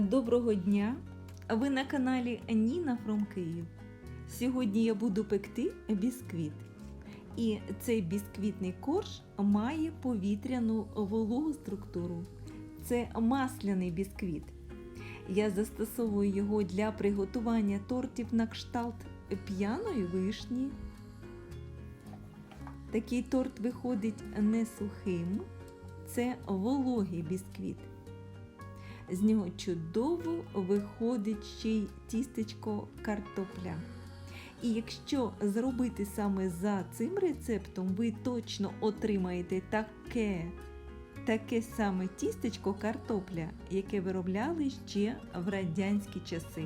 Доброго дня! Ви на каналі Ніна From Київ. Сьогодні я буду пекти бісквіт. І цей бісквітний корж має повітряну вологу структуру. Це масляний бісквіт. Я застосовую його для приготування тортів на кшталт п'яної вишні. Такий торт виходить не сухим, це вологий бісквіт. З нього чудово виходить ще й тістечко картопля. І якщо зробити саме за цим рецептом, ви точно отримаєте таке, таке саме тістечко картопля, яке виробляли ще в радянські часи.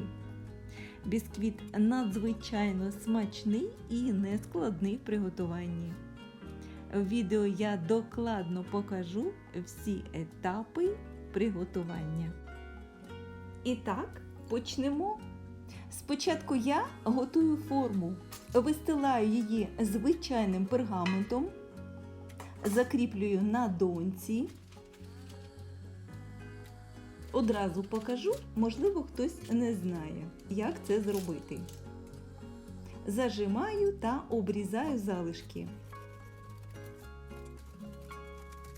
Бісквіт надзвичайно смачний і нескладний в приготуванні. В відео я докладно покажу всі етапи приготування. І так, почнемо. Спочатку я готую форму, вистилаю її звичайним пергаментом, закріплюю на донці. Одразу покажу, можливо, хтось не знає, як це зробити. Зажимаю та обрізаю залишки.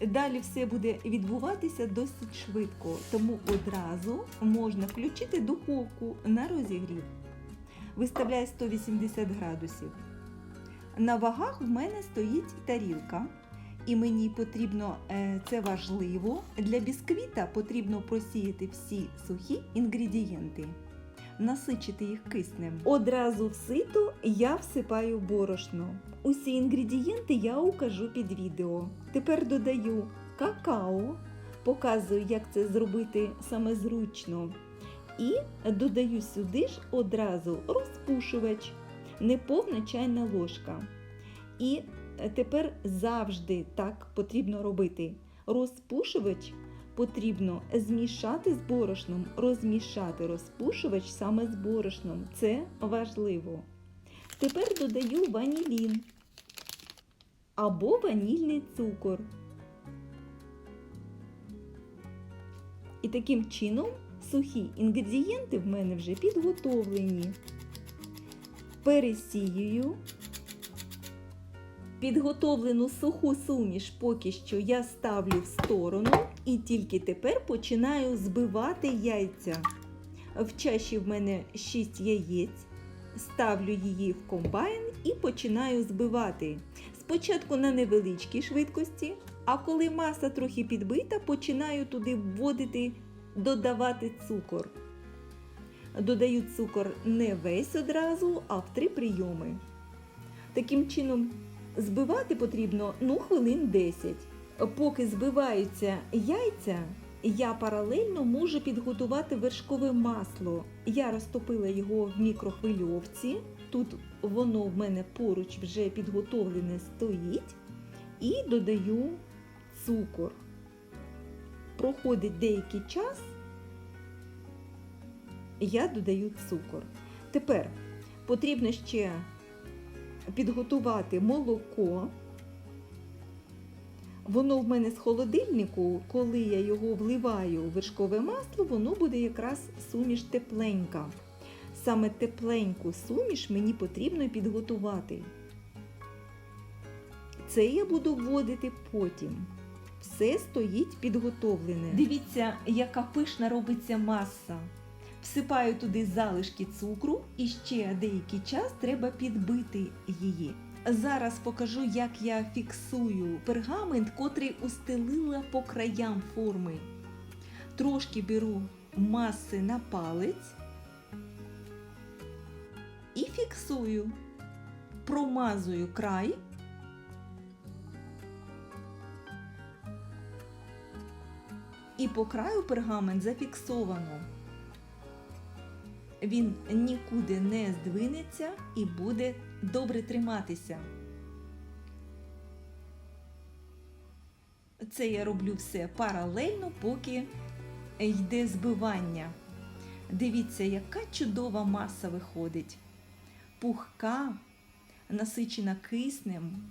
Далі все буде відбуватися досить швидко, тому одразу можна включити духовку на розігрів. Виставляю 180 градусів. На вагах в мене стоїть тарілка, і мені потрібно, е, це важливо, для бісквіта потрібно просіяти всі сухі інгредієнти, насичити їх киснем. Одразу в сито я всипаю борошно. Усі інгредієнти я укажу під відео. Тепер додаю какао, показую, як це зробити саме зручно. І додаю сюди ж одразу розпушувач, неповна чайна ложка. І тепер завжди так потрібно робити. Розпушувач потрібно змішати з борошном, розмішати розпушувач саме з борошном. Це важливо. Тепер додаю ванілін або ванільний цукор. І таким чином сухі інгредієнти в мене вже підготовлені. Пересіюю. Підготовлену суху суміш поки що я ставлю в сторону і тільки тепер починаю збивати яйця. В чаші в мене 6 яєць. Ставлю її в комбайн і починаю збивати. Спочатку на невеличкій швидкості, а коли маса трохи підбита, починаю туди вводити, додавати цукор. Додаю цукор не весь одразу, а в три прийоми. Таким чином, збивати потрібно ну, хвилин 10. Поки збиваються яйця, я паралельно можу підготувати вершкове масло. Я розтопила його в мікрохвильовці. Тут воно в мене поруч вже підготовлене стоїть. І додаю цукор. Проходить деякий час, я додаю цукор. Тепер потрібно ще підготувати молоко. Воно в мене з холодильнику, коли я його вливаю у вершкове масло, воно буде якраз суміш тепленька. Саме тепленьку суміш мені потрібно підготувати. Це я буду вводити потім. Все стоїть підготовлене. Дивіться, яка пишна робиться маса. Всипаю туди залишки цукру і ще деякий час треба підбити її. Зараз покажу, як я фіксую пергамент, котрий устелила по краям форми. Трошки беру маси на палець і фіксую, промазую край. І по краю пергамент зафіксовано. Він нікуди не здвинеться і буде добре триматися. Це я роблю все паралельно, поки йде збивання. Дивіться, яка чудова маса виходить. Пухка, насичена киснем.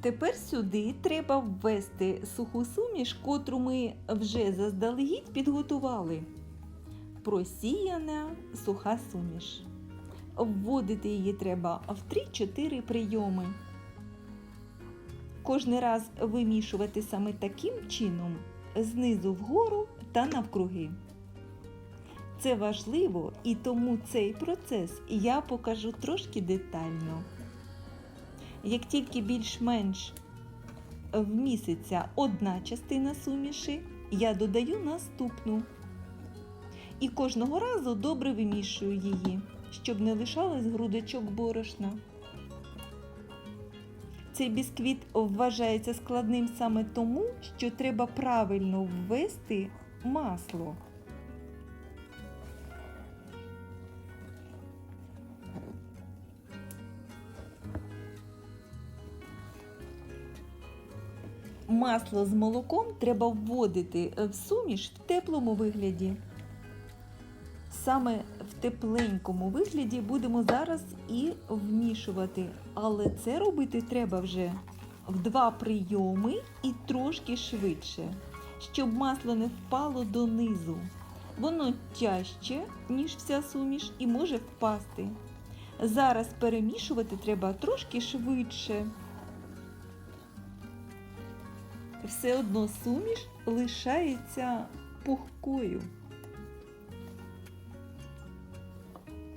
Тепер сюди треба ввести суху суміш, котру ми вже заздалегідь підготували. Просіяна суха суміш. Вводити її треба в 3-4 прийоми. Кожний раз вимішувати саме таким чином знизу вгору та навкруги. Це важливо і тому цей процес я покажу трошки детально. Як тільки більш-менш вміситься одна частина суміші, я додаю наступну. І кожного разу добре вимішую її, щоб не лишалось грудочок борошна. Цей бісквіт вважається складним саме тому, що треба правильно ввести масло. Масло з молоком треба вводити в суміш в теплому вигляді. Саме в тепленькому вигляді будемо зараз і вмішувати, але це робити треба вже в два прийоми і трошки швидше, щоб масло не впало донизу. Воно тяжче, ніж вся суміш, і може впасти. Зараз перемішувати треба трошки швидше. Все одно суміш лишається пухкою.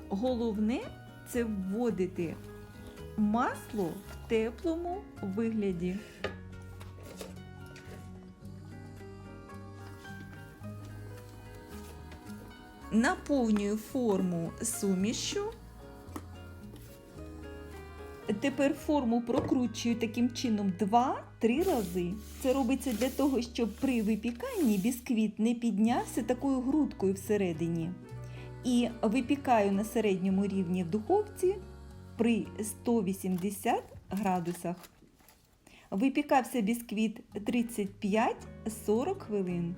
Головне це вводити масло в теплому вигляді. Наповнюю форму сумішю. Тепер форму прокручую таким чином 2-3 рази. Це робиться для того, щоб при випіканні бісквіт не піднявся такою грудкою всередині. І випікаю на середньому рівні в духовці при 180 градусах. Випікався бісквіт 35-40 хвилин.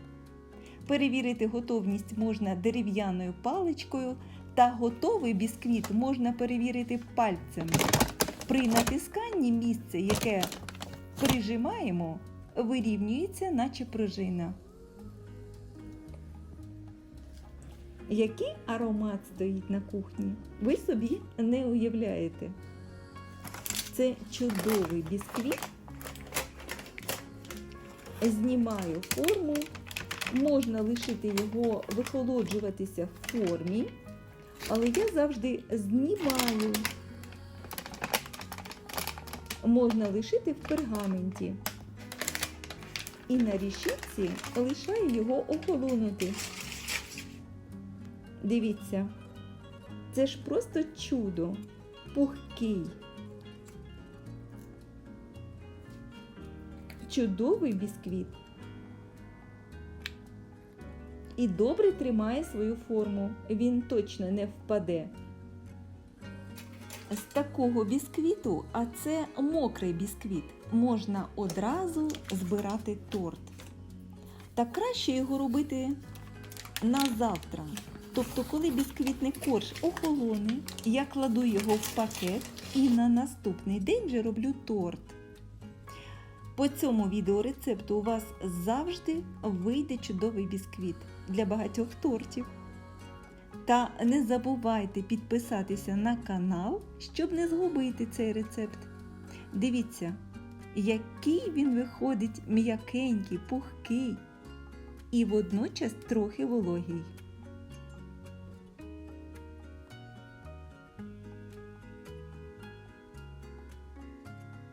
Перевірити готовність можна дерев'яною паличкою, та готовий бісквіт можна перевірити пальцем. При натисканні місце, яке прижимаємо, вирівнюється, наче пружина. Який аромат стоїть на кухні, ви собі не уявляєте. Це чудовий бісквіт. Знімаю форму, можна лишити його вихолоджуватися в формі, але я завжди знімаю. Можна лишити в пергаменті. І на рішітці лишаю його охолонути. Дивіться, це ж просто чудо, пухкий. Чудовий бісквіт. І добре тримає свою форму. Він точно не впаде. З такого бісквіту, а це мокрий бісквіт, можна одразу збирати торт. Та краще його робити на завтра. Тобто, коли бісквітний корж охолоне, я кладу його в пакет і на наступний день вже роблю торт. По цьому відеорецепту у вас завжди вийде чудовий бісквіт для багатьох тортів. Та не забувайте підписатися на канал, щоб не згубити цей рецепт. Дивіться, який він виходить м'якенький, пухкий і водночас трохи вологий.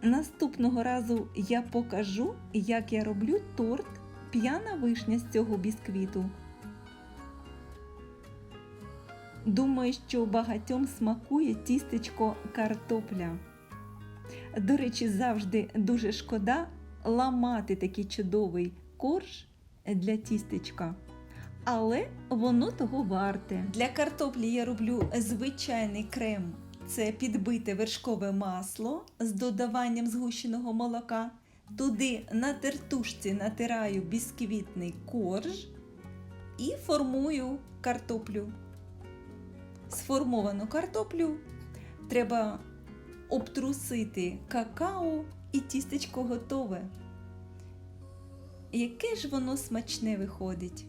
Наступного разу я покажу, як я роблю торт п'яна вишня з цього бісквіту. Думаю, що багатьом смакує тістечко картопля. До речі, завжди дуже шкода ламати такий чудовий корж для тістечка. Але воно того варте. Для картоплі я роблю звичайний крем. Це підбите вершкове масло з додаванням згущеного молока. Туди на тертушці натираю бісквітний корж і формую картоплю. Сформовану картоплю треба обтрусити какао І тістечко готове. Яке ж воно смачне виходить.